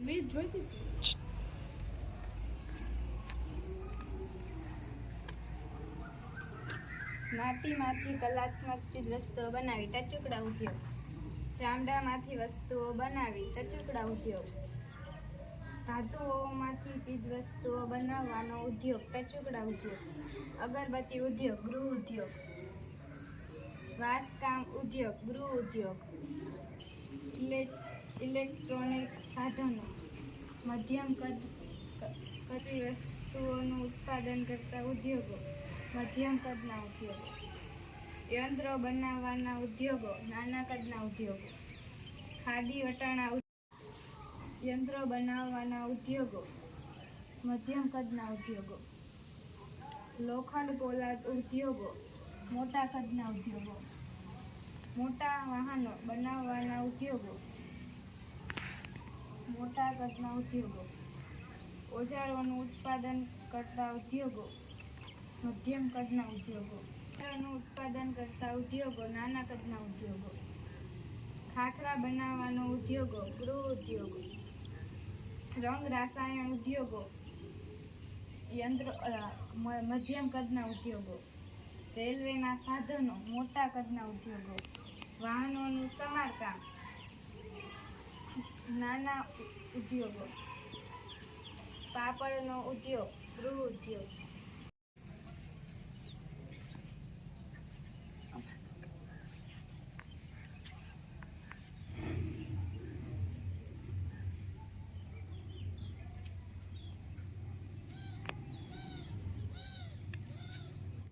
મેં જોઈતી હતી માટીમાંથી કલાત્મક બનાવી ટચુકડા ઉદ્યોગ. ચામડામાંથી વસ્તુઓ બનાવી ટચુકડા ઉદ્યોગ. ધાતુઓમાંથી ચીજ વસ્તુઓ બનાવવાનો ઉદ્યોગ ટચુકડા ઉદ્યોગ. અગરબત્તી ઉદ્યોગ, ગૃહ ઉદ્યોગ. વાસકામ ઉદ્યોગ, ગૃહ ઉદ્યોગ. ઇલેક્ટ્રોનિક સાધનો, મધ્યમ કદ કદી વસ્તુઓનું ઉત્પાદન કરતા ઉદ્યોગો, મધ્યમ કદના ઉદ્યોગો, યંત્રો બનાવવાના ઉદ્યોગો, નાના કદના ઉદ્યોગો, ખાદી વટાણા યંત્રો બનાવવાના ઉદ્યોગો, મધ્યમ કદના ઉદ્યોગો, લોખંડ પોલાદ ઉદ્યોગો, મોટા કદના ઉદ્યોગો, મોટા વાહનો બનાવવાના ઉદ્યોગો મોટા કદના ઉદ્યોગો. ઓજારોનું ઉત્પાદન કરતા ઉદ્યોગો, મધ્યમ કદના ઉદ્યોગો ઓજારોનું ઉત્પાદન કરતા ઉદ્યોગો, નાના કદના ઉદ્યોગો, ખાખરા બનાવવાનો ઉદ્યોગો, ગૃહ ઉદ્યોગો, રંગ રાસાયણ ઉદ્યોગો, યંત્રો મધ્યમ કદના ઉદ્યોગો, રેલવેના સાધનો, મોટા કદના ઉદ્યોગો, વાહનોનું સમારકામ નાના ઉદ્યોગો. પાપડનો ઉદ્યોગ ગૃહ ઉદ્યોગ.